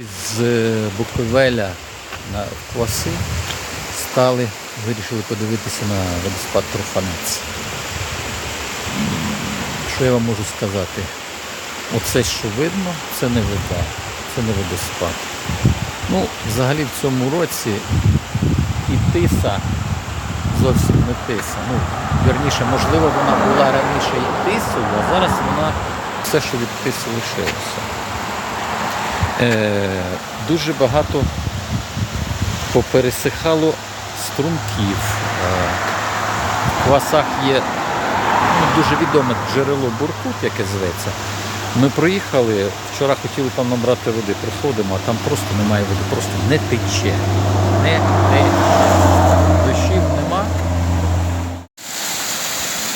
З Буковеля на Кваси стали, вирішили подивитися на водоспад Труханець. Що я вам можу сказати? Оце, що видно, це не вода, це не водоспад. Ну, взагалі в цьому році і тиса зовсім не тиса. Ну, вірніше, можливо, вона була раніше і тисою, а зараз вона все, що від тиси лишилося. Е, дуже багато попересихало струмків. Е, в квасах є ну, дуже відоме джерело Буркут, яке зветься. Ми проїхали, вчора хотіли там набрати води, приходимо, а там просто немає води, просто не тече. Не тече. Дощів нема.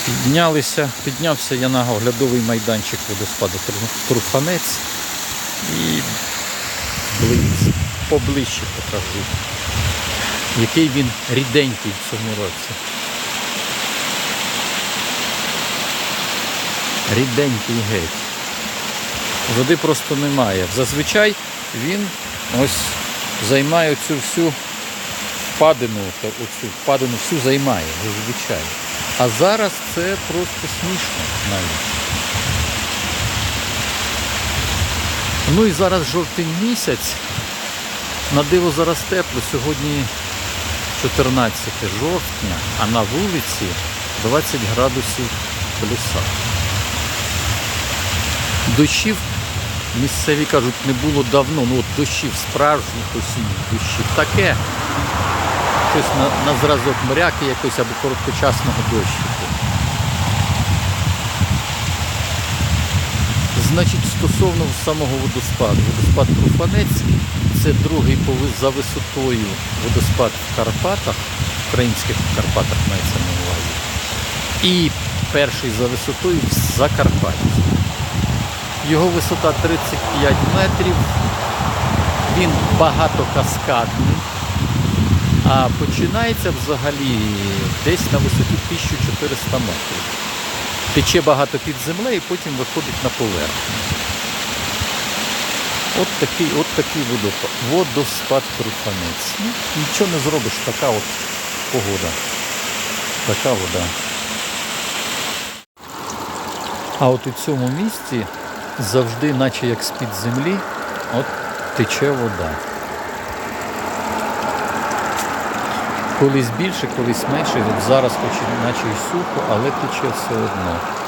Піднялися, піднявся я на оглядовий майданчик водоспаду Тру- Труфанець і близь, поближче покажу, який він ріденький в цьому році. Ріденький геть. Води просто немає. Зазвичай він ось займає цю всю впадину, оцю впадину всю займає, зазвичай. А зараз це просто смішно навіть. Ну і зараз жовтень місяць. На диво зараз тепло. Сьогодні 14 жовтня, а на вулиці 20 градусів плюса. Дощів місцеві кажуть не було давно. Ну от дощів справжніх осінніх дощів. Таке. Щось на, на зразок моряки якось або короткочасного дощику. Значить, стосовно самого водоспаду. Водоспад Труфанець це другий за висотою водоспад в Карпатах, в українських Карпатах мається на увазі. І перший за висотою в Закарпатті. Його висота 35 метрів. Він багатокаскадний. А починається взагалі десь на висоті 1400 метрів. Тече багато під землею і потім виходить на поверхню. От такий, от такий водопад, водоспад Труханець. Ну, нічого не зробиш, така от погода. Така вода. А от у цьому місці завжди, наче як з-під землі, от тече вода. Колись більше, колись менше, зараз хоч наче й сухо, але тече все одно.